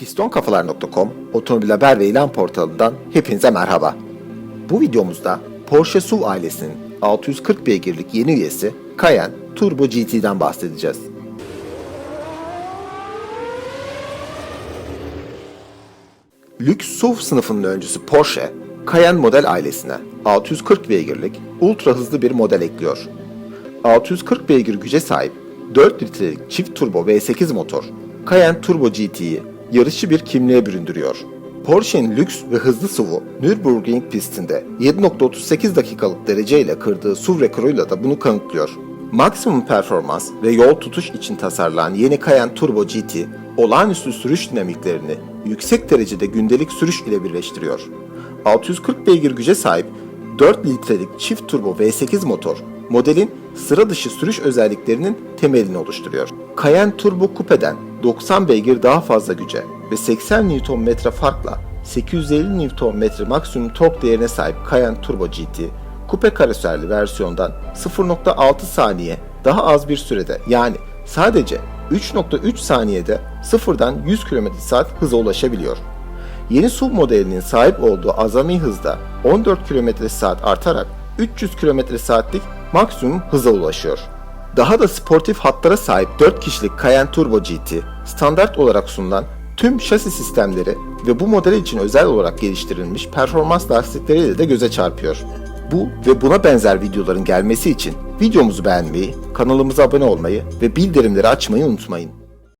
Pistonkafalar.com otomobil haber ve ilan portalından hepinize merhaba. Bu videomuzda Porsche SUV ailesinin 640 beygirlik yeni üyesi Cayenne Turbo GT'den bahsedeceğiz. Lüks SUV sınıfının öncüsü Porsche, Cayenne model ailesine 640 beygirlik ultra hızlı bir model ekliyor. 640 beygir güce sahip 4 litrelik çift turbo V8 motor Cayenne Turbo GT'yi yarışçı bir kimliğe büründürüyor. Porsche'nin lüks ve hızlı SUV'u Nürburgring pistinde 7.38 dakikalık dereceyle kırdığı SUV rekoruyla da bunu kanıtlıyor. Maksimum performans ve yol tutuş için tasarlanan yeni Cayenne Turbo GT, olağanüstü sürüş dinamiklerini yüksek derecede gündelik sürüş ile birleştiriyor. 640 beygir güce sahip 4 litrelik çift turbo V8 motor, modelin sıra dışı sürüş özelliklerinin temelini oluşturuyor. Cayenne Turbo Coupe'den 90 beygir daha fazla güce ve 80 Nm farkla 850 Nm maksimum tork değerine sahip Cayenne Turbo GT, kupe karoserli versiyondan 0.6 saniye daha az bir sürede yani sadece 3.3 saniyede sıfırdan 100 km/s hıza ulaşabiliyor. Yeni SUV modelinin sahip olduğu azami hızda 14 km/s artarak 300 km/saatlik maksimum hıza ulaşıyor. Daha da sportif hatlara sahip 4 kişilik Cayenne Turbo GT, standart olarak sunulan tüm şasi sistemleri ve bu model için özel olarak geliştirilmiş performans lastikleriyle de göze çarpıyor. Bu ve buna benzer videoların gelmesi için videomuzu beğenmeyi, kanalımıza abone olmayı ve bildirimleri açmayı unutmayın.